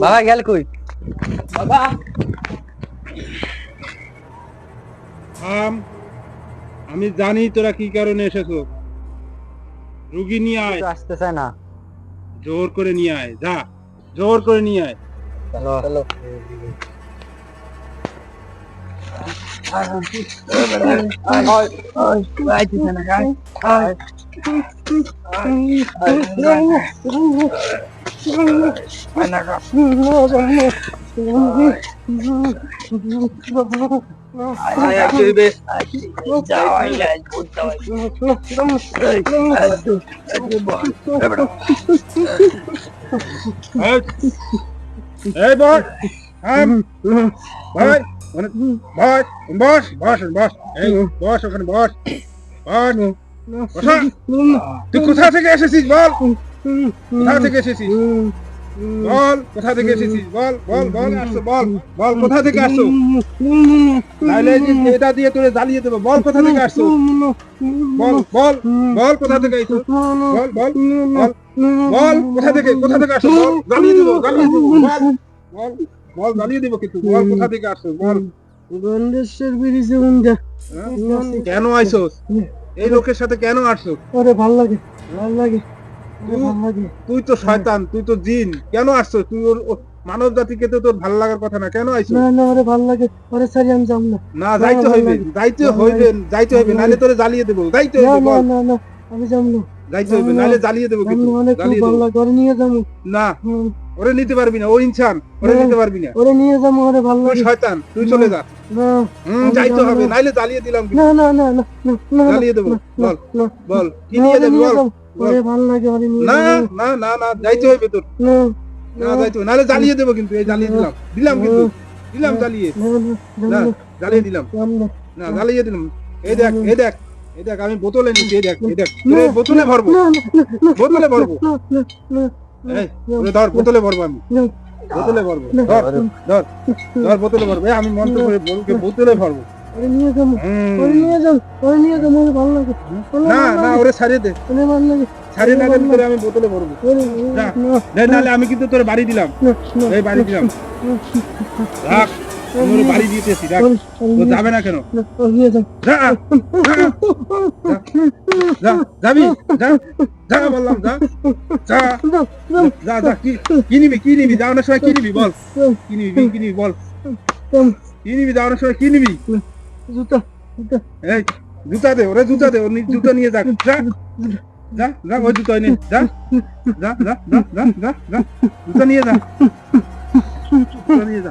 বাবা গেল কই? বাবা। থাম আমি জানি তোরা কি কারণে এসেছ। রুগী নিয়ে আয়। আসতে চায় না। জোর করে নিয়ে আয়। যা জোর করে নিয়ে আয়। চলো। চলো। বস থাম ভাই ওখানে বস বস বস বস এই বস ওখানে বস বস বসা তুই কোথা থেকে এসেছিস বল কোথা থেকে এসেছিস বল কোথা থেকে এসেছিস বল বল বল আসছো বল বল কোথা থেকে আসছো তাহলে এটা দিয়ে তোরে জ্বালিয়ে দেবো বল কোথা থেকে আসছো বল বল বল কোথা থেকে আসছো বল বল বল কোথা থেকে কোথা থেকে আসছো বল জ্বালিয়ে দেবো জ্বালিয়ে দেবো বল বল বল জ্বালিয়ে দেবো কিন্তু বল কোথা থেকে আসছো বল গন্ডেশ্বর ব্রিজে হ্যাঁ? কেন আইছোস এই লোকের সাথে কেন আসছো ওরে ভালো লাগে ভালো লাগে তুই তো শয়তান তুই তো জিন কেন আসছো তুই ওর মানব জাতিকে তো তোর ভালো লাগার কথা না কেন আইছো না না ওরে ভালো লাগে ওরে সারি আমি যাব না না যাইতে হইবে যাইতে হইবে যাইতে হইবে নাহলে তোরে জ্বালিয়ে দেবো যাইতে হইবে না না না আমি যাব না যাইতে হইবে না, নাহলে জ্বালিয়ে দেবো কিন্তু জ্বালিয়ে ভালো লাগে ওরে নিয়ে যাব না ওরে নিতে পারবি না ও ইনসান ওরে নিতে পারবি না ওরে নিয়ে যাব ওরে ভালো তুই লাগে শয়তান তুই চলে যা না হুম যাইতে হবে না। নাইলে জ্বালিয়ে দিলাম না না না না জ্বালিয়ে দেবো বল বল কি নিয়ে যাবি বল ভালো লাগে নিয়ে না না না না যাইতে হইবে তোর। না। যাইতে নাহলে জ্বালিয়ে দেবো কিন্তু এই জ্বালিয়ে দিলাম। দিলাম কিন্তু। দিলাম জ্বালিয়ে। না জ্বালিয়ে দিলাম। না জ্বালিয়ে দিলাম। এই দেখ এই দেখ এই দেখ আমি বোতলে নিচ্ছি এই দেখ এই দেখ। বোতলে ভরবো। বোতলে ভরবো। এই ধর বোতলে ভরবো আমি। বোতলে ভরবো। ধর ধর ধর বোতলে ভরবো। আমি মন্ত্র করে বলকে বোতলে ভরবো। ওরে নিয়ে যাব ওরে নিয়ে যাব ওরে নিয়ে যাব ওরে ভালো লাগে। না না ওরে ছাড়িয়ে দে। ওরে ভালো লাগে। ছাড়িয়ে না দিলে আমি বোতলে ভরবো। না। না না। নাহলে আমি কিন্তু তোরে বাড়ি দিলাম। এই বাড়ি দিলাম। রাখ আমি বাড়ি দিতেছি রাখ। যাবে না কেন? যাব যা। যা যাবি? যা যা বললাম যা যা। কি নিবি কি নিবি? যাওয়ানোর সময় কি নিবি বল। কি নিবি কি নিবি বল। কি নিবি যাওয়ানোর সময় কি নিবি? জুতা জুতা। এই, জুতা দে, ওরে জুতা দে, ওর জুতা নিয়ে যা যা যা যা, ওই জুতা নিয়ে যা যা যা যা যা যা যা, জুতা নিয়ে যা। জুতা নিয়ে যা।